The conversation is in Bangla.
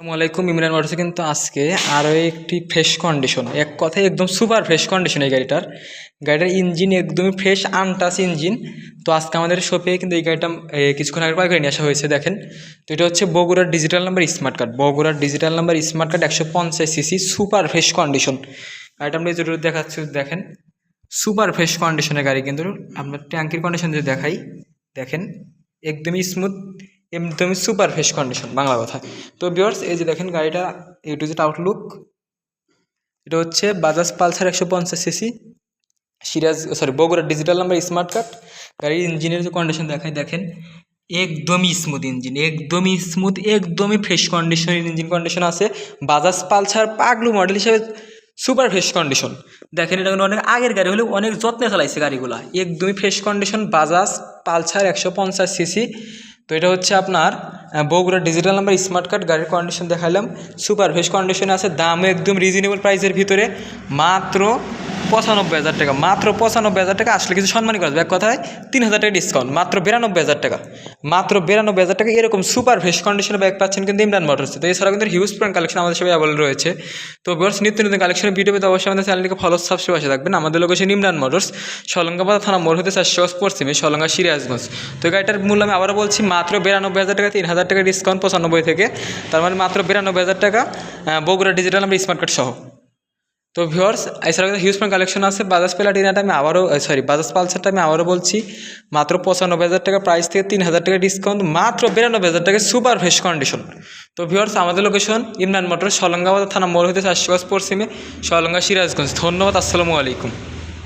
আসসালামু আলাইকুম, ইমরান মোটরসে কিন্তু আজকে আরও একটি ফ্রেশ কন্ডিশন এক কথায় একদম সুপার ফ্রেশ কন্ডিশন এই গাড়িটার। গাড়িটার ইঞ্জিন একদমই ফ্রেশ আনটাচ ইঞ্জিন তো আজকে আমাদের শপে কিন্তু এই গাড়িটা কিছুক্ষণ আগে করে নিয়ে আসা হয়েছে, দেখেন। তো এটা হচ্ছে বগুড়ার ডিজিটাল নাম্বার স্মার্ট কার্ড বগুড়ার ডিজিটাল নাম্বার স্মার্ট কার্ড একশো পঞ্চাশ সিসি সুপার ফ্রেশ কন্ডিশন গাড়িটা আমরা যেটা দেখাচ্ছি, দেখেন। সুপার ফ্রেশ কন্ডিশনের গাড়ি কিন্তু আপনার ট্যাঙ্কির কন্ডিশন যদি দেখাই, দেখেন, একদমই স্মুথ একদমই সুপার ফ্রেশ কন্ডিশন বাংলা কথা। তো বিয়ার্স এই যে দেখেন গাড়িটা ইউ টু জেড আউটলুক এটা হচ্ছে বাজাজ পালসার একশো পঞ্চাশ CC Siraj sorry Bogura digital number smart card গাড়ির ইঞ্জিনের যে কন্ডিশন দেখায় দেখেন, একদমই স্মুথ ইঞ্জিন একদমই স্মুথ একদমই ফ্রেশ কন্ডিশনের ইঞ্জিন কন্ডিশন আছে। বাজাজ পালসার পাগলু মডেল হিসেবে সুপার ফ্রেশ কন্ডিশন দেখেন, এটা অনেক আগের গাড়ি হলেও অনেক যত্নে চালাইছে গাড়িগুলো। একদমই ফ্রেশ কন্ডিশন বাজাজ পালসার একশো পঞ্চাশ সিসি তো এটা হচ্ছে আপনার Bogura digital number smart card গাড়ির কন্ডিশন দেখালাম সুপার ফ্রেশ কন্ডিশনে আছে, দাম একদম রিজনেবল প্রাইসের ভিতরে, মাত্র পঁচানব্বই হাজার টাকা। মাত্র পঁচানব্বই হাজার টাকা, আসলে কিছু সম্মানই করা যাবে। এক কথায়, তিন হাজার টাকা ডিসকাউন্ট মাত্র বিরানব্বই হাজার টাকা। মাত্র বিরানব্বই হাজার টাকা, এরকম সুপার ফ্রেশ কন্ডিশনে ব্যাগ পাচ্ছেন কিন্তু ইমরান মোটরসে তো এছাড়াও কিন্তু হিউজ প্রাণ কালেকশন আমাদের সবাই অ্যাভেলেবল রয়েছে। তো বিয়ার্স নিত্য নতুন কালেকশনের ভিডিও পেতে অবশ্যই আমাদের চ্যানেলটিকে ফলো সাবস্ক্রাইব আসে থাকবেন। আমাদের লোকেশন ইমরান মোটরস সলঙ্গাবাদ থানা মোড় হতে চারশো পশ্চিমে সলঙ্গা সিরাজগঞ্জ। তো গাড়িটার মূল্য আমি আবারও বলছি, মাত্র বিরানব্বই হাজার টাকা, তিন হাজার টাকা ডিসকাউন্ট পঁচানব্বই থেকে। তার মানে মাত্র বিরানব্বই হাজার টাকা বগুড়া ডিজিটাল আমরা স্মার্ট কার্ড সহ। তো ভিওর্স এছাড়া কিন্তু হিউজ কালেকশন আছে। বাজাজ প্লাটিনাটা আমি আবারও সরি বাজাজ পালসারটা আমি আবারও বলছি, মাত্র পঁচানব্বই হাজার টাকা প্রাইস থেকে তিন হাজার টাকা ডিসকাউন্ট মাত্র বিরানব্বই হাজার টাকা সুপার ফ্রেশ কন্ডিশন তো ভিওর্স আমাদের লোকেশন ইমরান মোটর সলঙ্গাবাদ থানা মোড় হতে চারশো পশ্চিমে সলঙ্গা সিরাজগঞ্জ। ধন্যবাদ, আসসালামু আলাইকুম।